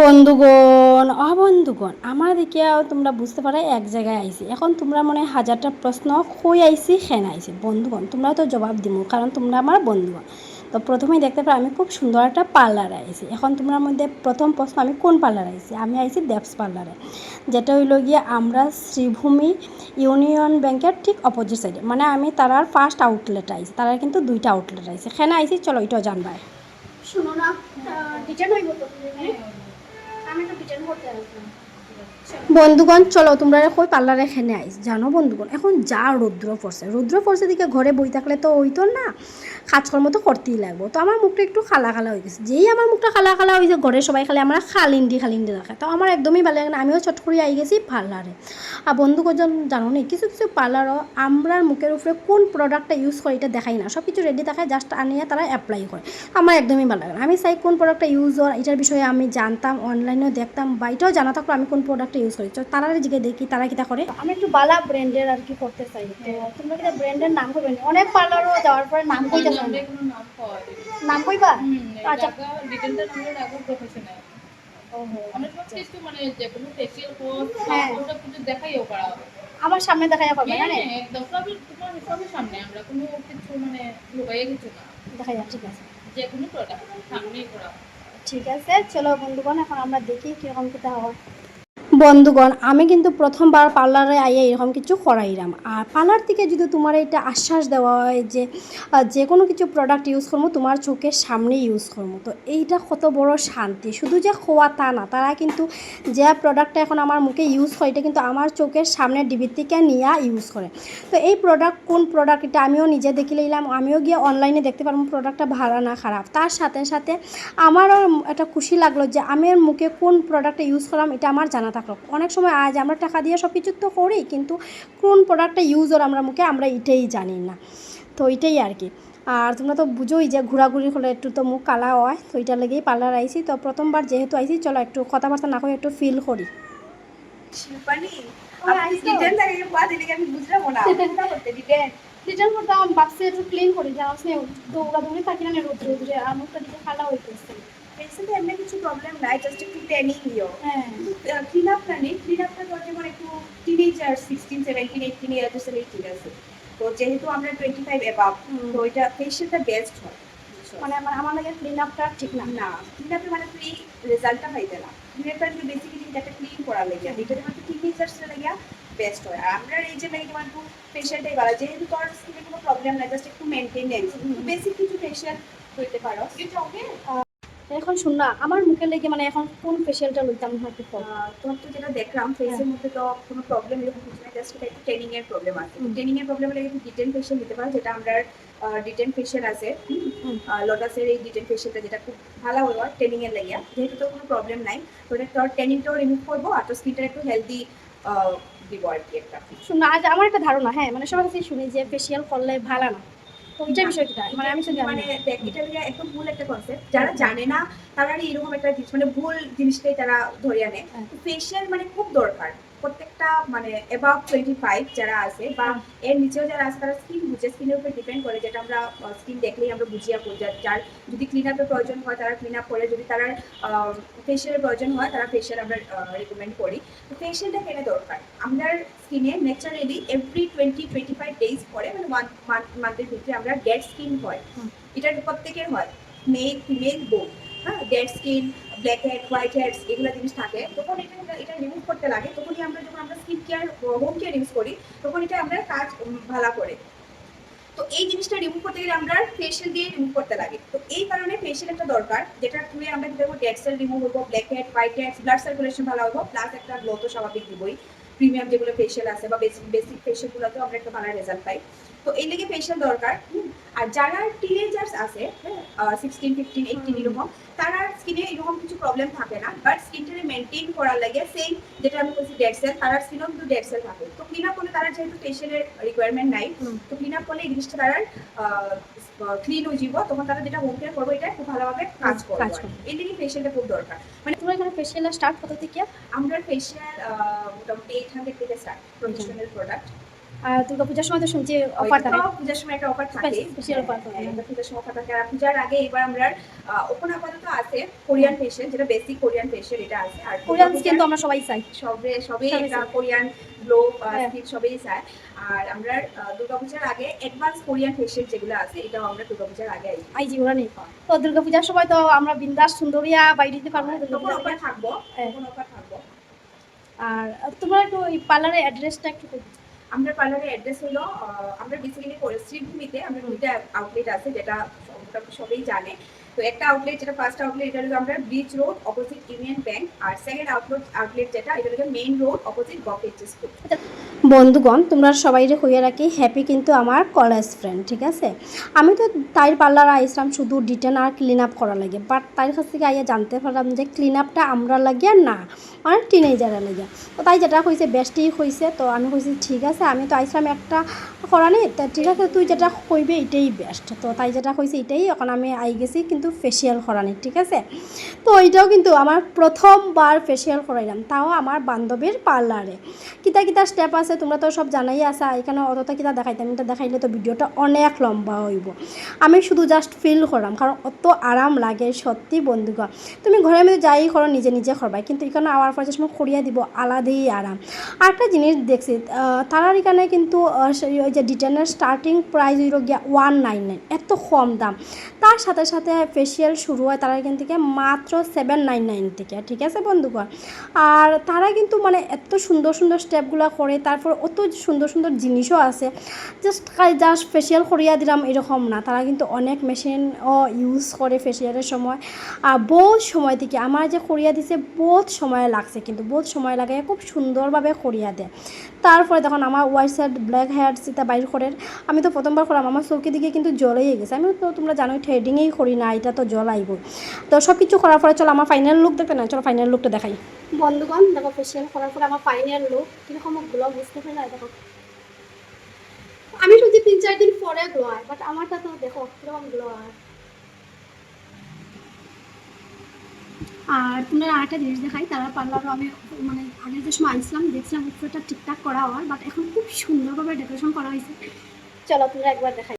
বন্ধুগণ, অবন্ধুগণ আমার দেখিয়াও তোমরা বুঝতে পারো এক জায়গায় আইছি এখন তোমরা মনে হাজারটা প্রশ্ন কই আইছি খেন আইছি বন্ধুগণ তোমরা তো জবাব দিব কারণ তোমরা আমার বন্ধুগণ। তো প্রথমেই দেখতে পারো আমি খুব সুন্দর একটা পার্লারে আইছি এখন তোমরা মধ্যে প্রথম প্রশ্ন আমি কোন পার্লারে আইছি আমি আইছি দেবস পার্লারে যেটা হইল গিয়ে আমরা শ্রীভূমি ইউনিয়ন ব্যাংকের ঠিক অপোজিট সাইডে মানে আমি তারার ফার্স্ট আউটলেট আইছি তারার কিন্তু দুইটা আউটলেট আইছে খেনে আইছি চলো এটাও জানবাই। শুনো না আমি তো ডিজাইন করতে আসলাম বন্ধুগণ, চলো তোমরা কই পার্লারে এখানে আইস। জানো বন্ধুগণ, এখন যা রৌদ্র পড়ছে রৌদ্র পড়ছে দিকে ঘরে বই থাকলে তো ওই তো না, কাজকর্ম তো করতেই লাগবো। তো আমার মুখটা একটু খালা খালা হয়ে গেছে। যেই আমার মুখটা খালা খালা হয়েছে, ঘরে সবাই খালি আমার খালিন্ডি খালিন্ডি রাখে তো আমার একদমই ভালো লাগে না, আমিও চট করে আই গেছি পার্লারে। আর বন্ধুগণ, জানো নি, কিছু কিছু পার্লারও আমরার মুখের উপরে কোন প্রোডাক্টটা ইউজ করে এটা দেখাই না। সব কিছু রেডি দেখায় জাস্ট আনিয়ে তারা অ্যাপ্লাই করে। আমার একদমই ভালো লাগে না। আমি চাই কোন প্রোডাক্টটা ইউজ হয় এটার বিষয়ে আমি জানতাম অনলাইনেও দেখতাম, বা এটাও জানা থাকল আমি কোন প্রোডাক্টটা ইউজ করি তো তারা জিগে দেখি তারা কিটা করে? আমি একটু বালা ব্র্যান্ডের আর কি করতে চাই। তো তোমরা কি ব্র্যান্ডের নাম করবে? অনেক পার্লারও যাওয়ার পরে নাম কইতে নাম কইবা? আচ্ছা। ডিটেলটা নামে প্রফেশনাল আমরা সব কিছু যে কোনো ফেসিয়াল কোর্স। ওসব কিছু দেখাইও করা হবে আমার সামনে দেখা যাবে হ্যাঁ না হ্যাঁ, একদম। সবই তোমার সবই সামনে। আমরা কোনো কিছু মানে লুকাইয়ে কিছু না। দেখা যাবে ঠিক আছে। যে কোনো প্রোডাক্ট সামনেই করা ঠিক আছে চলো বন্ধুগণ এখন আমরা দেখি কীরকম কিতা হয়। বন্ধুগণ, আমি কিন্তু প্রথমবার পার্লারে আইয়া এরকম কিছু করাইলাম। আর পার্লার থেকে যদি তোমার এটা আশ্বাস দেওয়া হয় যে যে কোনো কিছু প্রোডাক্ট ইউজ করব, তোমার চোখের সামনে ইউজ করব। তো এইটা কত বড় শান্তি। শুধু যে খোয়া তা না, তারা কিন্তু যে প্রোডাক্টটা এখন আমার মুখে ইউজ করে, এটা কিন্তু আমার চোখের সামনে ডিবির থেকে নিয়ে ইউজ করে। তো এই প্রোডাক্ট কোন প্রোডাক্ট এটা আমিও নিজে দেখে নিলাম, আমিও গিয়ে অনলাইনে দেখতে পারব প্রোডাক্টটা ভালো না খারাপ। তার সাথে সাথে আমারও একটা খুশি লাগল যে, আমি মুখে কোন প্রোডাক্টটা ইউজ করলাম, এটা আমার জানা থাকল। অনেক সময় আজ আমরা টাকা দিয়ে সব কিছু তো করি কিন্তু কোন প্রোডাক্টটা ইউজ ওর আমরা মুখে আমরা এটাই জানি না। তো এটাই আর কি। আর তোমরা তো বুঝোই যে ঘোরাঘুরি হলে একটু তো মুখ কালা হয় তো এটার লেগেই পার্লার আইসি তো প্রথমবার যেহেতু আইসি চলো একটু কথাবার্তা না করে একটু ফিল করি। শিল্পানি আমার আমি বুঝলাম না। করতে দিবেন ডিজাইন করতে আমি ভাবছি একটু ক্লিন করি দৌড়ি থাকি না রোদ্রে রোদ্রে আর মুখটা দিকে খালা হইতেছে। ফেসে এমনি কিছু প্রবলেম নাই জাস্ট একটু ট্যানিং ইও হ্যাঁ ক্লিন আপ না নেই ক্লিন আপটা তো যেমন একটু teenager sixteen seventeen eighteen year আসলে ঠিক আছে। তো যেহেতু আমরা টোয়েন্টি ফাইভ অ্যাবাভ। তো এটা ফেসিয়ালটা বেস্ট হয়। মানে আমার আমার লাগে ক্লিন আপটা ঠিক না। না। ক্লিন আপে মানে তুই রেজাল্টটা পাইতে না ক্লিন আপটা কিন্তু বেসিক্যালি এটাকে ক্লিন করা লাগে। এটা যেমন টিনেজার্স লাগিয়া বেস্ট হয়। আর আমরা এই যে লাগে যেমন একটু ফেসিয়ালটাই ভালো যেহেতু তোর স্কিনে কোনো প্রবলেম নাই জাস্ট একটু মেনটেনেন্স বেসিক কিছু ফেসিয়াল করতে পারো। এখন শুন না আমার মুখে লেগে মানে এখন কোন ফেশিয়ালটা লইতাম না একটু কম। তোমার তো যেটা দেখলাম ফেসের মধ্যে তো কোনো প্রবলেম এরকম কিছু না জাস্ট একটু ট্রেনিং এর প্রবলেম আছে। ট্রেনিং এর প্রবলেম হলে একটু ডিটেন ফেশিয়াল দিতে পারো যেটা আমরা ডিটেন ফেশিয়াল আছে। লোটাসের এই ডিটেন ফেশিয়ালটা যেটা খুব ভালো হয় ট্রেনিং এর লাগিয়া যেহেতু তো কোনো প্রবলেম নাই তো এটা তোর ট্রেনিংটাও রিমুভ করব আর তোর স্কিনটা একটু হেলদি দিব আর কি একটা। শুন না আজ আমার একটা ধারণা হ্যাঁ মানে সবার কাছে শুনি যে ফেশিয়াল করলে ভালো না। তো বিষয়টা বিষয় মানে আমি শুধু মানে দেখ এটা একদম ভুল একটা কনসেপ্ট যারা জানে না তারা এরকম একটা জিনিস মানে ভুল জিনিসটাই তারা ধরে আনে। হ্যাঁ। ফেশিয়াল মানে খুব দরকার। প্রত্যেকটা মানে এবাভ টোয়েন্টি ফাইভ যারা আছে বা এর নিচেও যারা আছে তারা স্কিন বুঝে স্কিনের উপর ডিপেন্ড করে। যেটা আমরা স্কিন দেখলেই আমরা বুঝিয়া পড়ি যার যদি ক্লিন আপের প্রয়োজন হয় তারা ক্লিন আপ করে। যদি তারা ফেশিয়ালের প্রয়োজন হয় তারা ফেশিয়াল আমরা রেকমেন্ড করি। তো ফেশিয়ালটা কেন দরকার? আপনার স্কিনে naturally every twenty twenty five days পরে মানে ওয়ান মান্থের ভিতরে আমরা ডেড স্কিন হয়। এটা প্রত্যেকের হয়। মেল ফিমেল বোথ হ্যাঁ dead skin black head white heads এগুলো জিনিস থাকে। তখন এটা এটা রিমুভ করতে লাগে। তখনই আমরা যখন আমরা skin care home care use করি, তখন এটা আমরা কাজ ভালো করে। তো এই জিনিসটা রিমুভ করতে গেলে আমরা ফেশিয়াল দিয়ে রিমুভ করতে লাগে। তো এই কারণে ফেশিয়াল একটা দরকার, যেটা তুই আমরা কি করব ডেড সেল রিমুভ হব black head white heads blood circulation ভালো হব প্লাস একটা গ্লো তো স্বাভাবিক দিবই। প্রিমিয়াম যেগুলো ফেশিয়াল আছে বা বেসিক বেসিক ফেশিয়ালগুলোতেও আমরা একটা ভালো রেজাল্ট পাই। তো এই লেগে ফেশিয়াল দরকার। আর যারা টিনেজার্স আছে সিক্সটিন ফিফটিন এইটিন। এরকম তারা স্কিনে এরকম কিছু প্রবলেম থাকে না বাট স্কিনটাকে মেনটেন করার লাগে সেই যেটা আমি বলছি ডেড সেল তারা স্কিনও কিন্তু ডেড সেল থাকে তো ক্লিন আপ করলে তারা যেহেতু ফেশিয়ালের রিকোয়ারমেন্ট নাই তো ক্লিন আপ করলে এই জিনিসটা তারা ক্লিন হয়ে যাব তখন তারা যেটা হোম কেয়ার করব এটা খুব ভালোভাবে কাজ করবে করবে। এই দিকে ফেশিয়ালটা খুব দরকার মানে তোমার এখানে ফেশিয়াল স্টার্ট কত থেকে আমরা ফেশিয়াল মোটামুটি এইট হান্ড্রেড থেকে স্টার্ট প্রফেশনাল প্রোডাক্ট আর দুর্গা পূজার সময় তো শুনছি অফার থাকে। পূজার সময় একটা অফার থাকে। Special offer থাকে। হ্যাঁ, পূজার সময় offer থাকে। আর পূজার আগে এবার আমরা ওপেন আপাতত আছে কোরিয়ান ফেশিয়াল যেটা বেসিক কোরিয়ান ফেশিয়াল এটা আছে। আর কোরিয়ান স্কিন তো আমরা সবাই চাই। সবে সবে কোরিয়ান গ্লো হ্যাঁ। স্কিন সবই চায়। আর আমরা দুর্গাপূজার আগে অ্যাডভান্স কোরিয়ান ফেশিয়াল যেগুলো আছে এটাও আমরা দুর্গাপূজার আগে আই আই জীবনা নেই। তো দুর্গা পূজার সময় তো আমরা বিন্দাস সুন্দরিয়া বাইরে দিতে পারব না দুর্গা পূজার অফার থাকব হ্যাঁ। অফার থাকব। আর তোমার একটু ওই পার্লারের অ্যাড্রেসটা একটু। আমাদের পার্লারের অ্যাড্রেস হলো আমরা বেসিক্যালি শ্রীভূমিতে আমরা দুইটা আউটলেট আছে যেটা সবাই জানে। তো একটা আউটলেট যেটা ফার্স্ট আউটলেট এটা হলো আমরা bridge road opposite union bank আর সেকেন্ড আউটলেট আউটলেট যেটা, এটা হলো মেইন রোড অপোজিট বকেট স্কুল বন্ধুগণ, তোমরা সবাই রে হইয়া রাখি হ্যাপি কিন্তু আমার কলেজ ফ্রেন্ড ঠিক আছে? আমি তো তাইর পার্লার আইসলাম শুধু ডিটেন আর ক্লিন আপ করা লাগে বাট তাইর কাছ থেকে আইয়া জানতে পারলাম যে ক্লিন আপটা আমরা লাগিয়া না মানে টিনেজারে লাগে। তো তাই যেটা হয়েছে বেস্টই হয়েছে তো আমি কইছি ঠিক আছে, আমি তো আইসলাম একটা করা নেই, তা ঠিক আছে, তুই যেটা কইবে এটাই বেস্ট তো তাই যেটা হয়েছে এটাই, এখন আমি আই গেছি, কিন্তু ফেসিয়াল করা নেই, ঠিক আছে? তো এইটাও কিন্তু আমার প্রথমবার ফেসিয়াল করাইলাম, তাও আমার বান্ধবীর পার্লারে কিতা কিতা স্টেপ আছে, তোমরা তো সব জানাই আসা এখানে অতটা কিতা দেখাইতাম, এটা দেখাইলে তো ভিডিওটা অনেক লম্বা হইব। আমি শুধু জাস্ট ফিল করলাম কারণ অত আরাম লাগে, সত্যি বন্ধুগণ। তুমি ঘরের মধ্যে যাই করো, নিজে নিজে করবাই, কিন্তু এখানে আওয়ার পর সময় করিয়া দিব, আলাদাই আরাম। আর একটা জিনিস দেখছি তারার এখানে কিন্তু ওই যে ডিটেনের স্টার্টিং প্রাইস হইল গিয়া ওয়ান নাইন নাইন এত কম দাম। তার সাথে সাথে ফেসিয়াল শুরু হয়, তারা এখান থেকে মাত্র সেভেন নাইন নাইন থেকে, ঠিক আছে বন্ধুগণ? আর তারা কিন্তু মানে এত সুন্দর সুন্দর স্টেপগুলো করে, তারপর অত সুন্দর সুন্দর জিনিসও আছে। জাস্ট জাস্ট ফেসিয়াল করিয়া দিলাম, এরকম না। তারা কিন্তু অনেক মেশিনও ইউজ করে ফেসিয়ালের সময়। আর বহুত সময় থেকে আমার যে করিয়া দিছে, বহুত সময় লাগছে, কিন্তু বহুত সময় লাগে খুব সুন্দরভাবে করিয়া দেয়। তারপরে তখন আমার হোয়াইট সাইড ব্ল্যাক হেয়ার সেটা বাইর করে আমি তো প্রথমবার করলাম, আমার চৌকি দিকে কিন্তু জলেই গেছে। আমি তো তোমরা জানোই থ্রেডিংয়েই করি না এটা তো জল আইব তো সব কিছু করার পরে চলো আমার ফাইনাল লুক দেখতে না? চলো ফাইনাল লুকটা দেখাই। বন্ধুগণ, দেখো ফেসিয়াল করার পরে আমার ফাইনাল লুক কীরকম গ্লো বুঝতে পারলে দেখো। আমি শুনছি তিন চার দিন পরে গ্লো হয় বাট আমারটা তো দেখো, কীরকম গ্লো হয় আর তোমরা আরেকটা জিনিস দেখাই, তারা পার্লারও আমি মানে আগে যে সময় আসলাম দেখছিলাম উপরেটা ঠিকঠাক করা হয় বাট এখন খুব সুন্দরভাবে ডেকোরেশন করা হয়েছে। চলো তোমরা একবার দেখাই।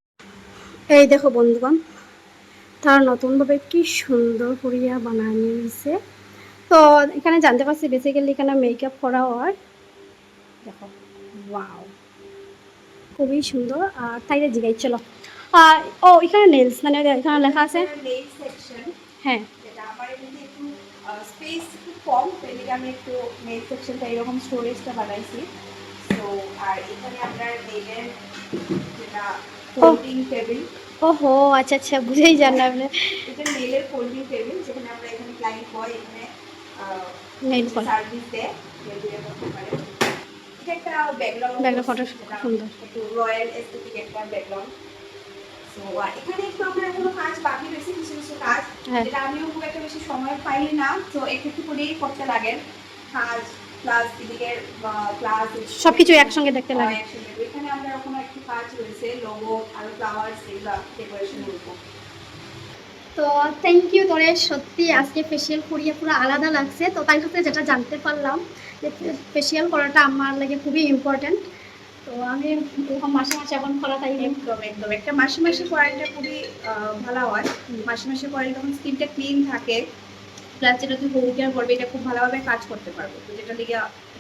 এই দেখো বন্ধুগণ তারা নতুনভাবে কি সুন্দর করিয়া বানানো হয়েছে তো এখানে জানতে পারছি বেসিক্যালি এখানে মেকআপ করা হয়। দেখো ওয়াও খুবই সুন্দর। আর তাইলে জিগাই চলো। আর ও এখানে নেলস মানে এখানে লেখা আছে। নেল সেকশন হ্যাঁ। স্পেস খুব কম এদিকে আমি একটু নেল সেকশনটা এরকম স্টোরেজটা বানাইছি। তো আর এখানে আমরা নেলের যেটা ফোল্ডিং টেবিল ওহো আচ্ছা আচ্ছা বুঝেই জানলাম আপনি। এটা নেলের ফোল্ডিং টেবিল যেখানে আমরা এখানে ক্লায়েন্ট হয় এখানে নেল করা সার্ভিস দেয় এটা একটা ব্যাকগ্রাউন্ড Background photo সুন্দর। একটু রয়্যাল এস্থেটিক একটা ব্যাকগ্রাউন্ড এখানে একটু আমরা এখনও কাজ বাকি রয়েছে কিছু কিছু কাজ হ্যাঁ। যেটা আমিও খুব একটা বেশি সময় পাই না তো একটু করেই করতে লাগে। কাজ প্লাস এদিকে প্লাস সব একসঙ্গে দেখতে লাগে। এখানে আমরা এখনও একটু কাজ রয়েছে লোগো আর ফ্লাওয়ার্স এগুলো ডেকোরেশনের উপর। তো থ্যাংক ইউ তোরে সত্যি আজকে ফেসিয়াল করিয়ে পুরো আলাদা লাগছে। তো তাই সাথে যেটা জানতে পারলাম যে ফেসিয়াল করাটা আমার লাগে খুবই ইম্পর্ট্যান্ট তো আমি এরকম মাসে মাসে এখন করা তাই একদম একদম। একটা মাসে মাসে করাইটা খুবই ভালো হয়। মাসে মাসে করাইলে তখন স্কিনটা ক্লিন থাকে প্লাস যেটা তুই হোম কেয়ার করবে, এটা খুব ভালোভাবে কাজ করতে পারব। তো যেটা লেগে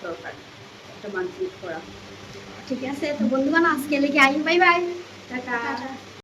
দরকার, একটা মান্থলি করা। ঠিক আছে? তো বন্ধুগণ, আজকে লেগে আই বাই বাই টাটা।